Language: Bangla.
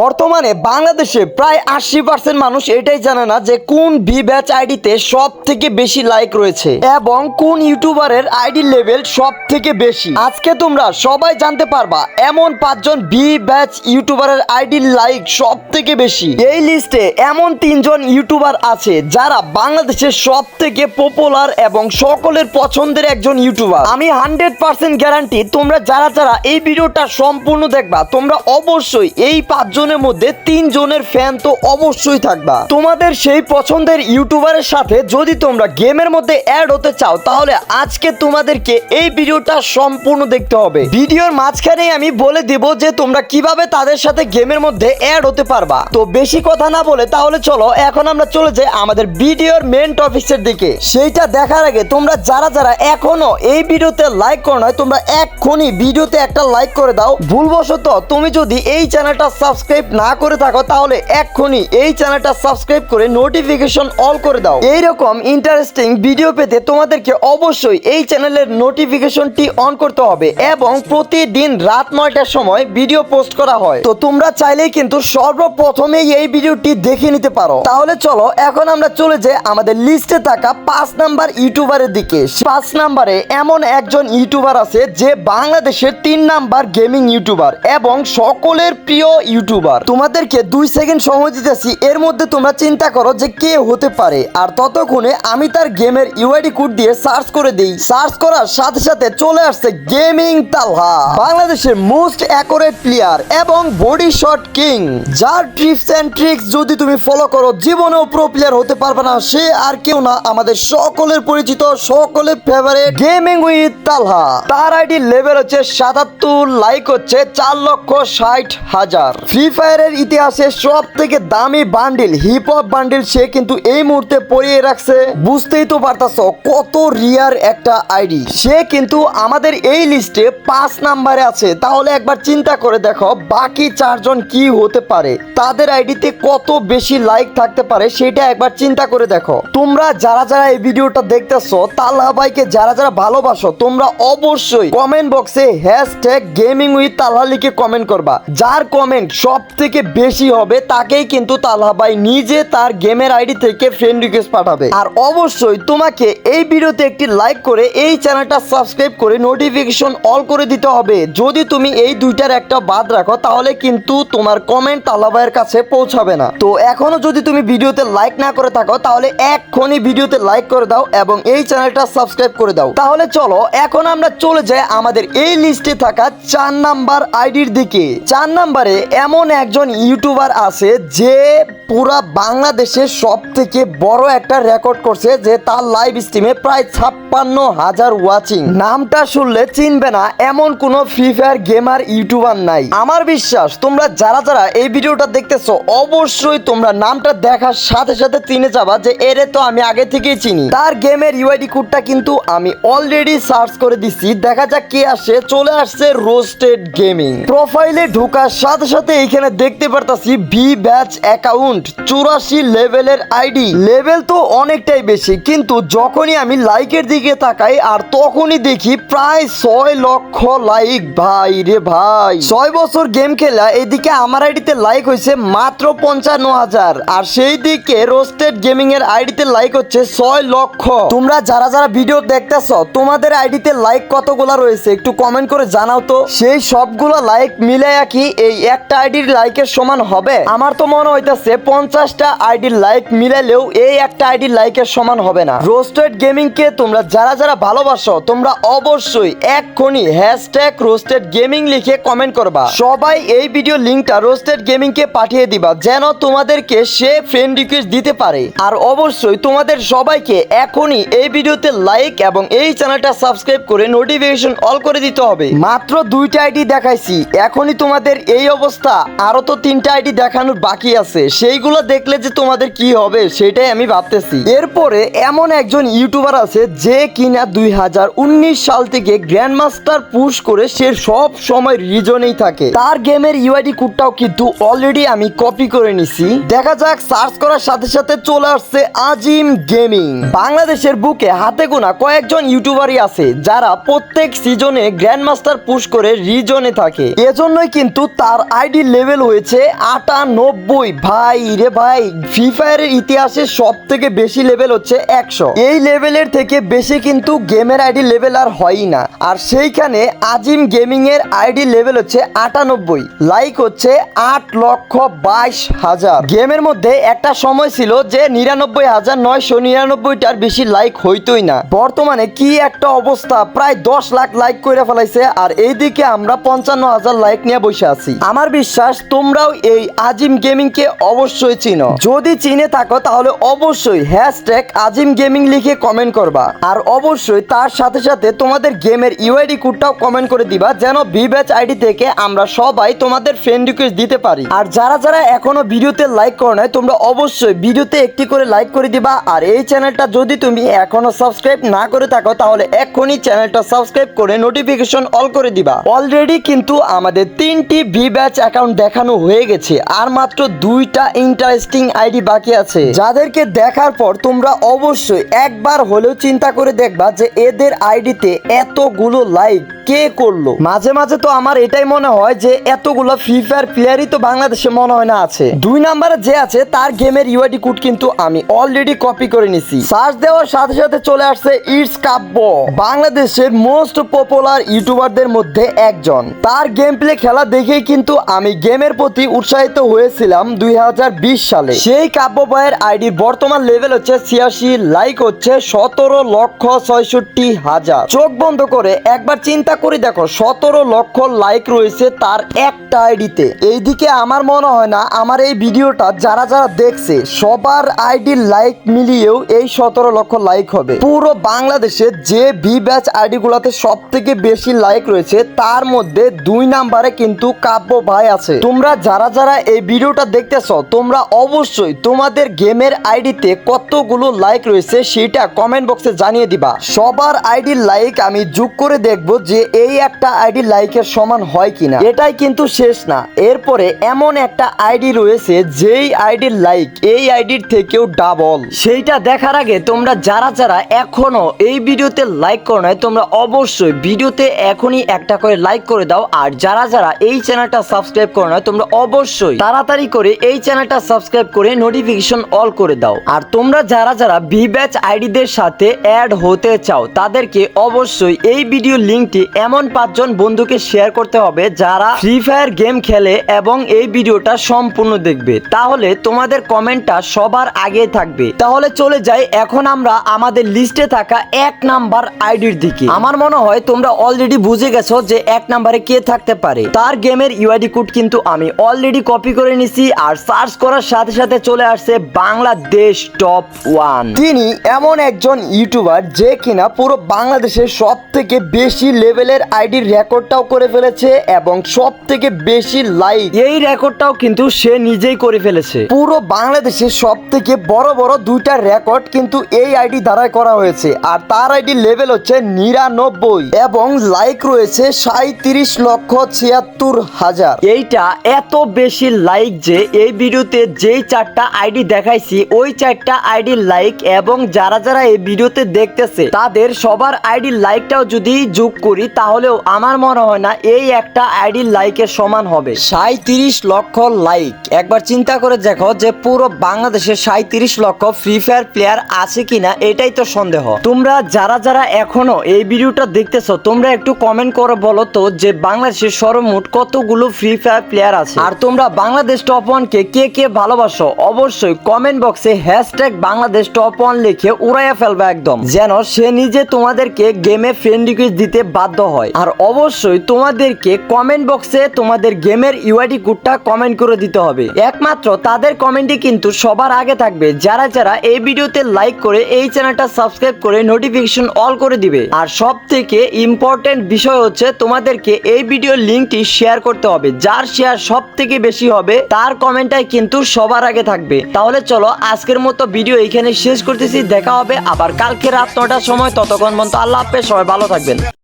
বর্তমানে বাংলাদেশে প্রায় আশি পার্সেন্ট মানুষ এটাই জানে না যে কোন ভি ব্যাচ আইডিতে সব থেকে বেশি লাইক রয়েছে এবং কোন ইউটিউবারের আইডি লেভেল সব থেকে বেশি। আজকে তোমরা সবাই জানতে পারবা এমন পাঁচজন ভি ব্যাচ ইউটিউবারের আইডি লাইক সব থেকে বেশি। এই লিস্টে এমন তিনজন ইউটিউবার আছে যারা বাংলাদেশের সব থেকে পপুলার এবং সকলের পছন্দের একজন ইউটিউবার আমি হান্ড্রেড পার্সেন্ট গ্যারান্টি তোমরা যারা যারা এই ভিডিওটা সম্পূর্ণ দেখবা, তোমরা অবশ্যই এই পাঁচজনের মধ্যে তিনজনের ফ্যান তো অবশ্যই থাকবা। তোমাদের সেই পছন্দের ইউটিউবারের সাথে যদি তোমরা গেমের মধ্যে অ্যাড হতে চাও, তাহলে আজকে তোমাদেরকে এই ভিডিওটা সম্পূর্ণ দেখতে হবে। ভিডিওর মাঝখানেই আমি বলে দিব যে তোমরা কীভাবে তাদের সাথে গেমের মধ্যে অ্যাড হতে পারবা। তো বেশি কথা না বলে তাহলে চলো, এখন আমরা চলে যাই আমাদের ভিডিওর মেন টপিক্সের দিকে। সেইটা দেখার আগে তোমরা যারা যারা এখনও এই ভিডিওতে লাইক করো নয় তোমরা এক্ষুনি ভিডিওতে একটা লাইক করে দাও। ভুলবশত তুমি যদি এই চ্যানেলটা সাবস্ক্রাইব না করে থাকো, তাহলে এক্ষুনি এই চ্যানেলটা সাবস্ক্রাইব করে নোটিফিকেশন অল করে দাও। এইরকম ইন্টারেস্টিং ভিডিও পেতে তোমাদেরকে অবশ্যই এই চ্যানেলের নোটিফিকেশনটি অন করতে হবে এবং প্রতিদিন রাত নয়টার সময় ভিডিও পোস্ট করা হয়। তো তোমরা চাইলেই কিন্তু সর্বপ্রথমেই এই ভিডিওটি দেখে নিতে পারো। তাহলে চলো, এখন আমরা চলে যাই আমাদের লিস্টে থাকা পাঁচ নাম্বার ইউটিউবারের দিকে। পাঁচ নাম্বারে এমন একজন ইউটিউবার আছে যে বাংলাদেশের তিন নাম্বার গেমিং ইউটিউবার এবং সকলের প্রিয় ইউটিউবার তোমাদেরকে দুই সেকেন্ড সময় দিতেছি, এর মধ্যে তোমরা চিন্তা করো যে কে হতে পারে। আর ততক্ষণে আমি তার গেমের ইউআইডি কোড দিয়ে সার্চ করে দিই। সার্চ করার সাথে সাথে চলে আসছে গেমিং তালহা, বাংলাদেশের মোস্ট অ্যাকোরেট প্লেয়ার এবং বডি শট কিং। যার ট্রিপস এন্ড ট্রিক্স যদি তুমি ফলো করো, জীবনেও প্রো প্লেয়ার হতে পারবে না, সে আর কেউ না, আমাদের সকলের পরিচিত, সকলের ফেভারিট গেমিং উইথ তালহা। তার আইডি লেভেল হচ্ছে সাতাত্তর লাইক হচ্ছে চার লক্ষ ষাট হাজার। ফ্রি ফায়ারের ইতিহাসে সব থেকে দামি বান্ডিল হিপ হপ বান্ডিল সে কিন্তু এই মুহূর্তে পরিয়ে রাখছে। বুঝতেই তো পারতাছ কত রিয়ার একটা আইডি সে কিন্তু আমাদের এই লিস্টে পাঁচ নাম্বারে আছে। তাহলে একবার চিন্তা করে দেখো বাকি চারজন কি হতে পারে। তাদের আইডিতে কত বেশি লাইক থাকতে পারে সেটা একবার চিন্তা করে দেখো। তোমরা যারা যারা এই ভিডিওটা দেখতেছো তাল্লাহ ভাইকে যারা যারা ভালোবাসো, তোমরা অবশ্যই কমেন্ট বক্সে হ্যাশট্যাগ গেমিং উইথ তাল্লাহ লিখে কমেন্ট করবা। যার কমেন্ট সব থেকে বেশি হবে, তাকেই কিন্তু তাল্লাহ ভাই নিজে তার গেমের আইডি থেকে ফ্রেন্ড রিকোয়েস্ট পাঠাবে। আর অবশ্যই তোমাকে এই ভিডিওতে একটি লাইক করে এই চ্যানেলটা সাবস্ক্রাইব করে নোটিফিকেশন অল করে দিতে হবে। যদি তুমি এই দুইটার একটা বাদ রাখো, তাহলে কিন্তু তোমার কমেন্ট তাল্লাহ ভাইয়ের কাছে পৌঁছাবে না। তো এখনও যদি তুমি ভিডিওতে লাইক না করে থাকো, তাহলে এক্ষুনি ভিডিওতে লাইক করে দাও এবং এই চ্যানেলটা সাবস্ক্রাইব করে দাও। তাহলে চলো, এখন আমরা চলে যাই আমাদের এই লিস্টে থাকা চার নাম্বার আইডির দিকে। চার নাম্বারে এমন একজন ইউটিউবার আছে যে পুরা বাংলাদেশের সব থেকে বড় একটা রেকর্ড করছে যে তার লাইভ স্ট্রিমে প্রায় ছাপ্পান্ন হাজার ওয়াচিং নামটা শুনলে চিনবে না, এমন কোনো ফ্রি ফায়ার গেমার ইউটিউবার নাই। আমার বিশ্বাস, তোমরা যারা যারা এই ভিডিওটা দেখতেছো, অবশ্যই তোমরা নামটা দেখার সাথে সাথে চিনে যাবা যে এরে তো আমি আগে থেকেই চিনি। তার গেমের ইউআইডি কোডটা কিন্তু আমি অলরেডি সার্চ করে দিছি। দেখা যাক কে আসে, চলে আসছে রোস্টেড গেমিং প্রোফাইলে ঢোকার সাথে সাথে এখানে দেখতে পারতাছি ভি ব্যাচ অ্যাকাউন্ট চুরাশি লেভেলের আইডি লেভেল তো অনেকটাই বেশি, কিন্তু যখনই আমি লাইকের দিকে তাকাই, আর তখনই দেখি প্রায় ছয় লক্ষ লাইক ভাই রে ভাই। ছয় বছর গেম খেলা, এদিকে আমার আইডিতে লাইক হয়েছে মাত্র পঞ্চান্ন হাজার, আর সেই দিকে রোস্টেড গেমিং এর আইডিতে লাইক হচ্ছে ছয় লক্ষ। তোমরা যারা যারা ভিডিও দেখতেছ, তোমাদের আইডিতে লাইক কতগুলা রয়েছে একটু কমেন্ট করে জানাও তো। সেই সবগুলো লাইক মিলাইয়া কি এই একটা আইডির লাইকের সমান হবে? আমার তো মনে হইতাছে পঞ্চাশটা আইডির লাইক মিলাইলেও এই একটা আইডির লাইকের সমান হবে না। রোস্টেড গেমিং কে তোমরা যারা যারা ভালোবাসো, তোমরা অবশ্যই এক্ষুনি হ্যাশট্যাগ রোস্টেড গেমিং লিখে কমেন্ট করবা। সবাই এই ভিডিও লিংকটা রোস্টেড গেমিং কে পাঠিয়ে দিবা, যেন তোমাদেরকে সে ফ্রেন্ড রিকোয়েস্ট দিতে পারে। আর অবশ্যই তোমাদের সবাইকে এখনই এই ভিডিওতে লাইক এবং এই চ্যানেলটা সাবস্ক্রাইব করে নোটিফিকেশন অল করে দিতে হবে। মাত্র দুইটা আইডি দেখাইছি, এখনই তোমাদের এই অবস্থা। আরও তো তিনটা আইডি দেখানোর বাকি আছে। সেইগুলো দেখলে যে তোমাদের কি হবে, সেটাই আমি ভাবতেছি। এরপরে এমন একজন ইউটিউবার আছে যে কিনা দুই হাজার উনিশ সাল থেকে গ্র্যান্ড মাস্টার পুশ করে সে সব সময় রিজনেই থাকে। তার গেমের ইউআইডি কোডটাও কিন্তু অলরেডি আমি কপি করে নিছি। দেখা যাক সার্চ করার সাথে সাথে চলে আসছে আজিম গেমিং বাংলাদেশের বুকে হাতে গোনা কয়েকজন ইউটিউবারই আছে, যারা প্রত্যেক সিজনে গ্র্যান্ড মাস্টার পুশ করে রিজনে থাকে। এজন্যই কিন্তু তার আইডি লেভেল লেভেল হয়েছে আটানব্বই। ভাই রে ভাই ফ্রি ফায়ারের ইতিহাসে সব থেকে বেশি লেভেল হচ্ছে একশো। এই লেভেলের থেকে বেশি কিন্তু গেমের আইডি লেভেল আর হয়ই না। আর সেইখানে আজিম গেমিং এর আইডি লেভেল হচ্ছে আটানব্বই। লাইক হচ্ছে আট লক্ষ বাইশ হাজার। গেমের মধ্যে একটা সময় ছিল যে নিরানব্বই হাজার নয়শো নিরানব্বইটার বেশি লাইক হইতোই না। বর্তমানে কি একটা অবস্থা, প্রায় দশ লাখ লাইক করে ফেলাইছে। আর এইদিকে আমরা পঞ্চান্ন হাজার লাইক নিয়ে বসে আছি। আমার বিশ্বাস তোমরাও এই আজিম গেমিং কে অবশ্যই চিনো। যদি চিনে থাকো, তাহলে অবশ্যই হ্যাশট্যাগ আজিম গেমিং লিখে কমেন্ট করবা। আর অবশ্যই তার সাথে সাথে তোমাদের গেমের ইউআইডি কোডটাও কমেন্ট করে দিবা, যেন বি ব্যাচ আইডি থেকে আমরা সবাই তোমাদের ফ্রেন্ড রিকোয়েস্ট দিতে পারি। আর যারা যারা এখনও ভিডিওতে লাইক করো নাই, তোমরা অবশ্যই ভিডিওতে একটি করে লাইক করে দিবা। আর এই চ্যানেলটা যদি তুমি এখনও সাবস্ক্রাইব না করে থাকো, তাহলে এখনই চ্যানেলটা সাবস্ক্রাইব করে নোটিফিকেশন অল করে দিবা। অলরেডি কিন্তু আমাদের তিনটি ভি ব্যাচ অ্যাকাউন্ট দেখানো হয়ে গেছে। আর মাত্র দুইটা ইন্টারেস্টিং আইডি বাকি আছে। যাদেরকে দেখার পর তোমরা অবশ্যই একবার হলেও চিন্তা করে দেখবা যে এদের আইডিতে এতগুলো লাইক কে করল? মাঝে মাঝে তো আমার এটাই মনে হয় যে এতগুলো ফ্রি ফায়ার প্লেয়ারই তো বাংলাদেশে মনে হয় না আছে। দুই নাম্বারে যে আছে, তার গেমের ইউআইডি কোড কিন্তু আমি অলরেডি কপি করে নিছি। সার্চ দেওয়ার সাথে সাথে চলে আসছে ইটস কাব্য বাংলাদেশের মোস্ট পপুলার ইউটিউবারদের মধ্যে একজন। তার গেম প্লে খেলা দেখেই কিন্তু আমি গেমের প্রতি উৎসাহিত হয়েছিলাম দুই হাজার বিশ সালে। সেই কাব্য বয়ের আইডির বর্তমান লেভেল হচ্ছে ছিয়াশি লাইক হচ্ছে সতেরো লক্ষ ছয়ষট্টি হাজার। চোখ বন্ধ করে একবার চিন্তা করে দেখো, সতেরো লক্ষ লাইক রয়েছে তার একটা আইডিতে। এইদিকে আমার মনে হয় না, আমার এই ভিডিওটা যারা যারা দেখছে, সবার আইডি লাইক মিলিয়েও এই সতেরো লক্ষ লাইক হবে। পুরো বাংলাদেশে যে বি ব্যাচ আইডি গুলাতে সব থেকে বেশি লাইক রয়েছে, তার মধ্যে দুই নাম্বারে কিন্তু কাব্য ভাই আছে। তোমরা যারা যারা এই ভিডিওটা দেখতেছ, তোমরা অবশ্যই তোমাদের গেমের আইডিতে কতগুলো লাইক রয়েছে, সেটা কমেন্ট বক্সে জানিয়ে দিবা। সবার আইডি লাইক আমি যোগ করে দেখব যে এই একটা আইডি লাইকের সমান হয় কিনা? এটাই কিন্তু শেষ না। এরপরে এমন একটা আইডি রয়েছে যেই আইডির লাইক এই আইডির থেকেও ডাবল সেইটা দেখার আগে তোমরা যারা যারা এখনও এই ভিডিওতে লাইক করো নাই, তোমরা অবশ্যই ভিডিওতে এখনই একটা করে লাইক করে দাও। আর যারা যারা এই চ্যানেলটা সাবস্ক্রাইব করো নাই, তোমরা অবশ্যই তাড়াতাড়ি করে এই চ্যানেলটা সাবস্ক্রাইব করে নোটিফিকেশন অল করে দাও। আর তোমরা যারা যারা ভি ব্যাচ আইডিদের সাথে অ্যাড হতে চাও, তাদেরকে অবশ্যই এই ভিডিও লিঙ্কটি এমন পাঁচজন বন্ধুকে শেয়ার করতে হবে যারা ফ্রি ফায়ার গেম খেলে এবং এই ভিডিওটা সম্পূর্ণ দেখবে। তাহলে তোমাদের কমেন্টটা সবার আগে থাকবে। তাহলে চলে যাই, এখন আমরা আমাদের লিস্টে থাকা এক নাম্বার আইডির দিকে। আমার মনে হয় তোমরা অলরেডি বুঝে গেছো যে এক নাম্বারে কে থাকতে পারে। তার গেমের ইউআইডি কোড কিন্তু আমি অলরেডি কপি করে নিছি আর সার্চ করার সাথে সাথে চলে আসছে বাংলাদেশ টপ ওয়ান তিনি এমন একজন ইউটিউবার যে কিনা পুরো বাংলাদেশের সব থেকে বেশি লেভেলের আইডির রেকর্ডটাও করে ফেলেছে এবং সব থেকে বেশি লাইক এই রেকর্ডটাও কিন্তু সে নিজেই করে ফেলেছে। পুরো বাংলাদেশের সব থেকে বড় বড় দুইটা রেকর্ড কিন্তু এই আইডি দ্বারাই করা হয়েছে। আর তার আইডি লেভেল হচ্ছে নিরানব্বই এবং লাইক রয়েছে সাঁত্রিশ লক্ষ ছিয়াত্তর হাজার। এইটা এত বেশি লাইক যে এই ভিডিওতে যেই চারটা আইডি দেখাইছি ওই চারটা আইডি লাইক এবং যারা যারা এই ভিডিওতে দেখতেছে তাদের সবার আইডি লাইকটাও যদি যোগ করি তাহলেও আমার মনে হয় না এই একটা আইডি লাইকের সমান হবে। সাঁত্রিশ লক্ষ লাইক। একবার চিন্তা করে দেখো যে পুরো বাংলাদেশে সাঁত্রিশ লক্ষ ফ্রি ফায়ার প্লেয়ার আছে কিনা, এটাই তো সন্দেহ। তোমরা যারা যারা এখনও এই ভিডিওটা দেখতেছো, তোমরা একটু কমেন্ট করে বলো তো যে বাংলাদেশের সর্বমোট কতগুলো ফ্রি ফায়ার প্লেয়ার আছে? আর তোমরা বাংলাদেশ টপ ওয়ানকে কে কে ভালোবাসো, অবশ্যই কমেন্ট বক্সে হ্যাশট্যাগ বাংলাদেশ টপ ওয়ান লিখে উড়াইয়া ফেলবে একদম। যেন সে নিজে তোমাদেরকে গেমে ফ্রেন্ড রিকোয়েস্ট দিতে বাধ্য হয়। আর অবশ্যই তোমাদেরকে কমেন্ট বক্সে তোমাদের গেমের ইউআইডি কোডটা কমেন্ট করে দিতে হবে। একমাত্র তাদের কমেন্টই কিন্তু সবার আগে থাকবে। যারা যারা এই ভিডিওতে লাইক করে এই চ্যানেলটা সাবস্ক্রাইব করে নোটিফিকেশন অল করে দিবে। আর সব থেকে ইম্পর্টেন্ট বিষয় হচ্ছে তোমাদেরকে এই ভিডিও লিঙ্কটি শেয়ার করতে হবে। যার শেয়ার সব থেকে বেশি হবে, তার কমেন্টটাই কিন্তু সবার আগে থাকবে। তাহলে চলো আজকের মতো ভিডিও এখানে শেষ করতেছি। দেখা হবে আবার কালকে রাত নটার সময়। ততক্ষণ পর্যন্ত আল্লাহ হাফেজ। সবাই ভালো থাকবেন।